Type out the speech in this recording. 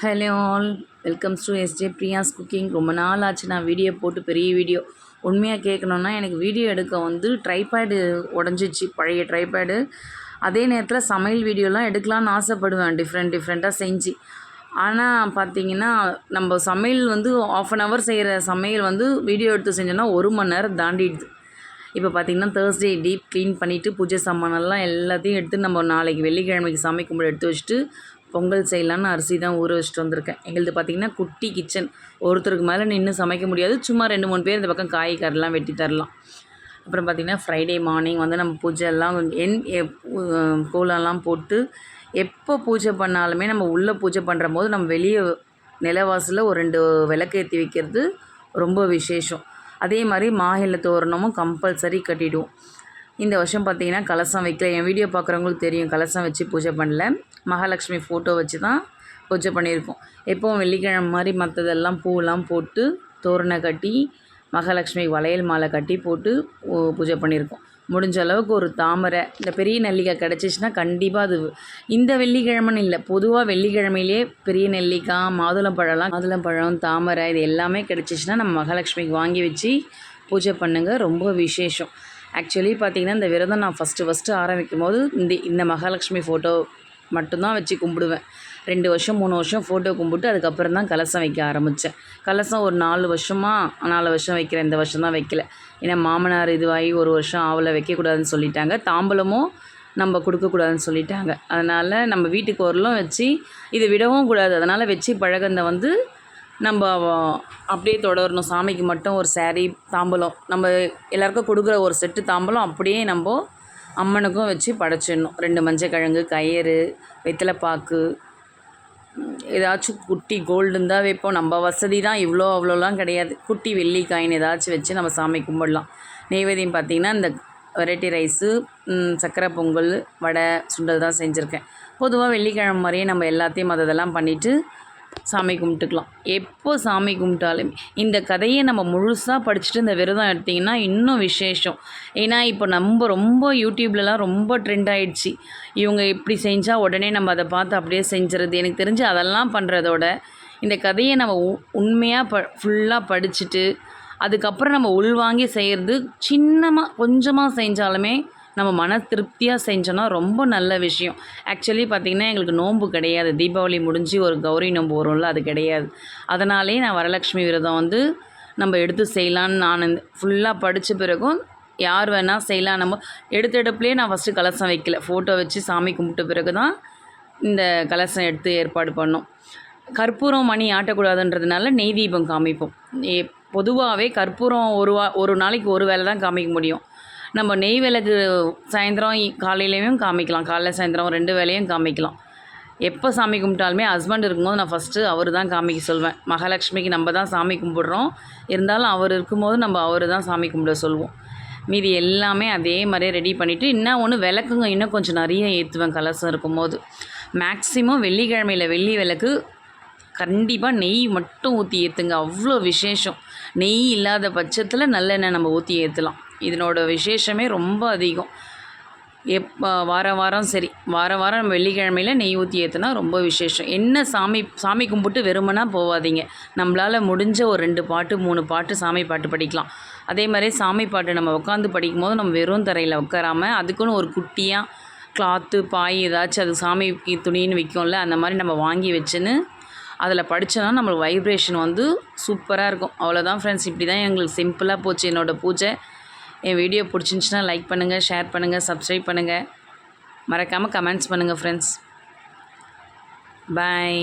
Hello all welcomes to SJ Priya's cooking. ரொம்ப நாள் ஆச்சு நான் வீடியோ போட்டு பெரிய வீடியோ. உண்மையாக கேட்கணுன்னா எனக்கு வீடியோ எடுக்க வந்து ட்ரைபேடு உடஞ்சிச்சு பழைய ட்ரைபேடு அதே நேரத்தில் சமையல் வீடியோலாம் எடுக்கலாம்னு ஆசைப்படுவேன். டிஃப்ரெண்ட் டிஃப்ரெண்ட்டாக செஞ்சு. ஆனால் பார்த்தீங்கன்னா நம்ம சமையல் வந்து ஆஃப் அன் ஹவர் செய்கிற சமையல் வந்து வீடியோ எடுத்து செஞ்சோன்னா ஒரு மணி நேரம் தாண்டிடுது. இப்போ பார்த்திங்கன்னா தேர்ஸ்டே டீப் க்ளீன் பண்ணிவிட்டு பூஜை சாமானெல்லாம் எல்லாத்தையும் எடுத்து நம்ம நாளைக்கு வெள்ளிக்கிழமைக்கு சாமி கும்பிட எடுத்து வச்சுட்டு பொங்கல் செய்யலான்னு அரிசி தான் ஊற வச்சுட்டு வந்திருக்கேன். எங்களது பார்த்திங்கன்னா குட்டி கிச்சன். ஒருத்தருக்கு மேலே நின்று சமைக்க முடியாது. சும்மா ரெண்டு மூணு பேர் இந்த பக்கம் காய் கரெலாம் வெட்டி தரலாம். அப்புறம் பார்த்திங்கன்னா ஃப்ரைடே மார்னிங் வந்து நம்ம பூஜை எல்லாம் என் கோலம்லாம் போட்டு எப்போ பூஜை பண்ணாலுமே நம்ம உள்ளே பூஜை பண்ணுற போது நம்ம வெளியே நிலவாசலில் ஒரு ரெண்டு விளக்கு ஏற்றி வைக்கிறது ரொம்ப விசேஷம். அதே மாதிரி மாහිல தோரணமும் கம்பல்சரி கட்டிடுவோம். இந்த வருஷம் பார்த்திங்கன்னா கலசம் வைக்கல. என் வீடியோ பார்க்குறவங்களுக்கு தெரியும். கலசம் வச்சு பூஜை பண்ணல. மகாலட்சுமி ஃபோட்டோ வச்சு தான் பூஜை பண்ணியிருக்கோம். எப்போவும் வெள்ளிக்கிழமை மாதிரி மற்றதெல்லாம் பூவெல்லாம் போட்டு தோரணை கட்டி மகாலட்சுமி வளையல் மாலை கட்டி போட்டு பூஜை பண்ணியிருக்கோம். முடிஞ்ச அளவுக்கு ஒரு தாமரை இந்த பெரிய நெல்லிக்காய் கிடச்சிச்சின்னா கண்டிப்பாக அது இந்த வெள்ளிக்கிழமைன்னு இல்லை. பொதுவாக வெள்ளிக்கிழமையிலே பெரிய நெல்லிக்காய் மாதுளம்பழம்லாம் மாதுளம்பழம் தாமரை இது எல்லாமே கிடச்சிச்சின்னா நம்ம மகாலட்சுமிக்கு வாங்கி வச்சு பூஜை பண்ணுங்கள் ரொம்ப விசேஷம். ஆக்சுவலி பார்த்திங்கன்னா இந்த விரதம் நான் ஃபஸ்ட்டு ஃபஸ்ட்டு ஆரம்பிக்கும் போது இந்த இந்த மகாலட்சுமி ஃபோட்டோ மட்டும்தான் வச்சு கும்பிடுவேன். ரெண்டு வருஷம் மூணு வருஷம் ஃபோட்டோ கும்பிட்டு அதுக்கப்புறம் தான் கலசம் வைக்க ஆரம்பித்தேன் கலசம் ஒரு நாலு வருஷமாக நாலு வருஷம் வைக்கிறேன் இந்த வருஷம் தான் வைக்கல. ஏன்னா மாமனார் இதுவாகி ஒரு வருஷம் ஆவலை வைக்கக்கூடாதுன்னு சொல்லிட்டாங்க. தாம்பலமும் நம்ம கொடுக்கக்கூடாதுன்னு சொல்லிட்டாங்க. அதனால் நம்ம வீட்டுக்கு வரலும் வச்சு இது விடவும் கூடாது. அதனால் வச்சு பழகந்த வந்து நம்ம அப்படியே தொடரணும். சாமிக்கு மட்டும் ஒரு சேரீ தாம்பலம். நம்ம எல்லாருக்கும் கொடுக்குற ஒரு செட்டு தாம்பலம் அப்படியே நம்ம அம்மனுக்கும் வச்சு படைச்சிடணும். ரெண்டு மஞ்சக்கிழங்கு கயிறு வெத்தலைப்பாக்கு ஏதாச்சும் குட்டி கோல்டு இருந்தால் வைப்போம். நம்ம வசதி தான் இவ்வளோ அவ்வளோலாம் கிடையாது. குட்டி வெள்ளி காயின் ஏதாச்சும் வச்சு நம்ம சாமி கும்பிடலாம். நெய்வேதியம் பார்த்திங்கன்னா இந்த வெரைட்டி ரைஸு சக்கரை பொங்கல் வடை சுண்டல் தான் செஞ்சுருக்கேன். பொதுவாக வெள்ளிக்கிழமை மாதிரியே நம்ம எல்லாத்தையும் அதெல்லாம் பண்ணிவிட்டு சாமி கும்பிட்டுக்கலாம். எப்போ சாமி கும்பிட்டாலுமே. இந்த கதையை நம்ம முழுசாக படிச்சுட்டு இந்த விரதம் எடுத்திங்கன்னா இன்னும் விசேஷம். ஏன்னா இப்போ நம்ம ரொம்ப யூடியூப்லலாம் ரொம்ப ட்ரெண்ட் ஆகிடுச்சு இவங்க இப்படி செஞ்சால் உடனே நம்ம அதை பார்த்து அப்படியே செஞ்சுறது எனக்கு தெரிஞ்சு அதெல்லாம் பண்ணுறதோட இந்த கதையை நம்ம உண்மையாக ப ஃபுல்லாக படிச்சுட்டு அதுக்கப்புறம் நம்ம உள்வாங்கி செய்கிறது சின்னமாக கொஞ்சமாக செஞ்சாலுமே நம்ம மன திருப்தியாக செஞ்சோன்னா ரொம்ப நல்ல விஷயம். ஆக்சுவலி பார்த்திங்கன்னா எங்களுக்கு நோன்பு கிடையாது. தீபாவளி முடிஞ்சு ஒரு கௌரி நோன்பு வரும்ல அது கிடையாது. அதனாலே நான் வரலட்சுமி விரதம் வந்து நம்ம எடுத்து செய்யலான்னு நான் ஃபுல்லாக படித்த பிறகும் யார் வேணால் செய்யலாம். நம்ம எடுத்த எடுப்புலேயே நான் ஃபஸ்ட்டு கலசம் வைக்கல. ஃபோட்டோ வச்சு சாமி கும்பிட்ட பிறகு தான் இந்த கலசம் எடுத்து ஏற்பாடு பண்ணோம். கற்பூரம் மணி ஆட்டக்கூடாதுன்றதுனால நெய் தீபம் காமிப்போம். பொதுவாகவே கற்பூரம் ஒரு வா ஒரு நாளைக்கு ஒரு வேலை தான் காமிக்க முடியும். நம்ம நெய் விளக்கு சாயந்தரம் காலையிலையும் காமிக்கலாம். காலைல சாயந்தரம் ரெண்டு வேலையும் காமிக்கலாம். எப்போ சாமி கும்பிட்டாலுமே ஹஸ்பண்ட் இருக்கும்போது நான் ஃபஸ்ட்டு அவர் தான் காமிக்க சொல்வேன். மகாலட்சுமிக்கு நம்ம தான் சாமி கும்பிட்றோம். இருந்தாலும் அவர் இருக்கும்போது நம்ம அவர் தான் சாமி கும்பிட சொல்லுவோம் மீதி எல்லாமே அதே மாதிரியே ரெடி பண்ணிவிட்டு இன்னும் ஒன்று விளக்குங்க இன்னும் கொஞ்சம் நிறைய ஏற்றுவேன் கலசம் இருக்கும்போது. மேக்ஸிமம் வெள்ளிக்கிழமையில் வெள்ளி விளக்கு கண்டிப்பாக நெய் மட்டும் ஊற்றி ஏற்றுங்க அவ்வளோ விசேஷம். நெய் இல்லாத பட்சத்தில் நல்லெண்ணெய் நம்ம ஊற்றி ஏற்றலாம் இதனோட விசேஷமே ரொம்ப அதிகம். எப் வாரம் வாரம் சரி. வாரம் வாரம் நம்ம வெள்ளிக்கிழமையில் நெய் ஊற்றி ஏற்றுனா ரொம்ப விசேஷம். என்ன சாமி சாமி கும்பிட்டு வெறுமனா போகாதீங்க நம்மளால் முடிஞ்ச ஒரு ரெண்டு பாட்டு மூணு பாட்டு சாமி பாட்டு படிக்கலாம். அதே மாதிரி சாமி பாட்டு நம்ம உட்காந்து படிக்கும் போது நம்ம வெறும் தரையில் உட்காராமல் அதுக்குன்னு ஒரு குட்டியாக கிளாத்து பாய் ஏதாச்சும் அது சாமி துணின்னு விற்கும்ல அந்த மாதிரி நம்ம வாங்கி வச்சுன்னு அதில் படித்தோன்னா நம்மளுக்கு வைப்ரேஷன் வந்து சூப்பராக இருக்கும். அவ்வளோதான் ஃப்ரெண்ட்ஸ் இப்படி தான் எங்களுக்கு சிம்பிளாக போச்சு என்னோடய பூஜை. என் வீடியோ பிடிச்சிருந்துச்சின்னா லைக் பண்ணுங்கள் ஷேர் பண்ணுங்கள் சப்ஸ்கிரைப் பண்ணுங்கள் மறக்காமல் கமெண்ட்ஸ் பண்ணுங்கள் ஃப்ரெண்ட்ஸ் பாய்